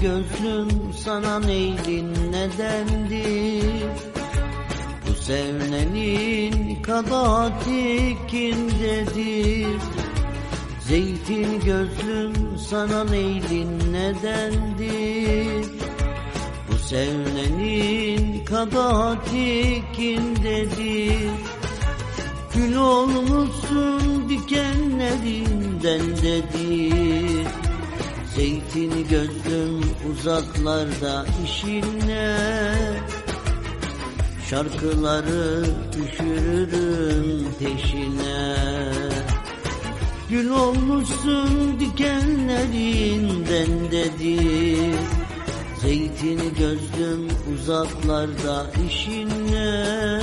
gözlüm sana neylin nedendir? Bu sevnenin kabahati kimdedir? Zeytin gözlüm sana neylin nedendir? Bu sevnenin kabahati kimdedir? Gül olmuşsun dikenlerinden dedir Zeytin gözlüm uzaklarda işinle. Şarkıları düşürürüm peşine. Gül olmuşsun dikenlerinden dedir Zeytin gözlüm uzaklarda işinle.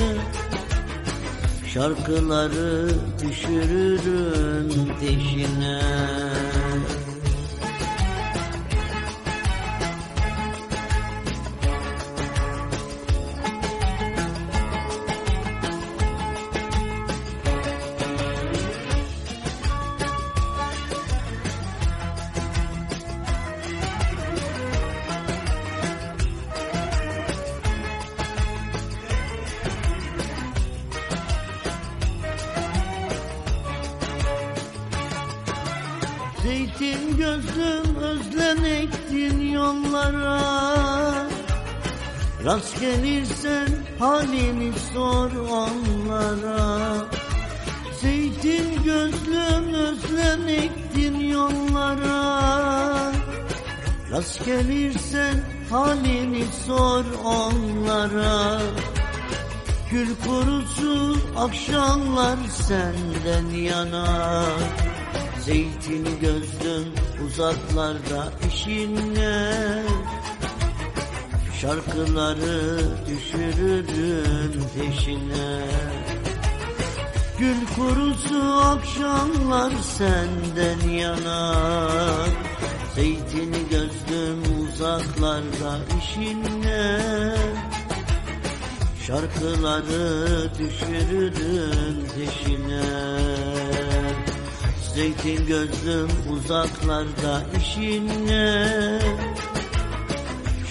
Şarkıları düşürürüm peşine Zeytin gözlüm özlem ektin yollara. Rast gelirsen halini sor onlara. Zeytin gözlüm özlem ektin yollara. Rast gelirsen halini sor onlara. Gül kurusu akşamlar senden yanar Zeytin gözlüm uzaklarda işinle. Şarkıları düşürürüm peşine. Gül kurusu akşamlar senden yanar Zeytin gözlüm uzaklarda işinle. Şarkıları düşürürüm peşine Zeytin gözlüm uzaklarda işinle.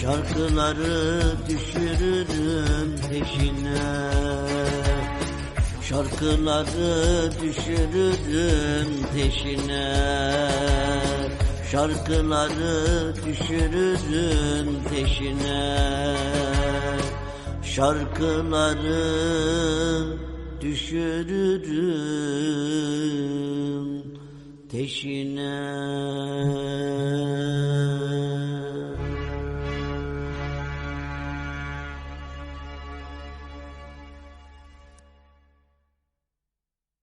Şarkıları düşürürüm peşine. Şarkıları düşürürüm peşine. Şarkıları düşürürüm peşine. Şarkıları düşürürüm peşine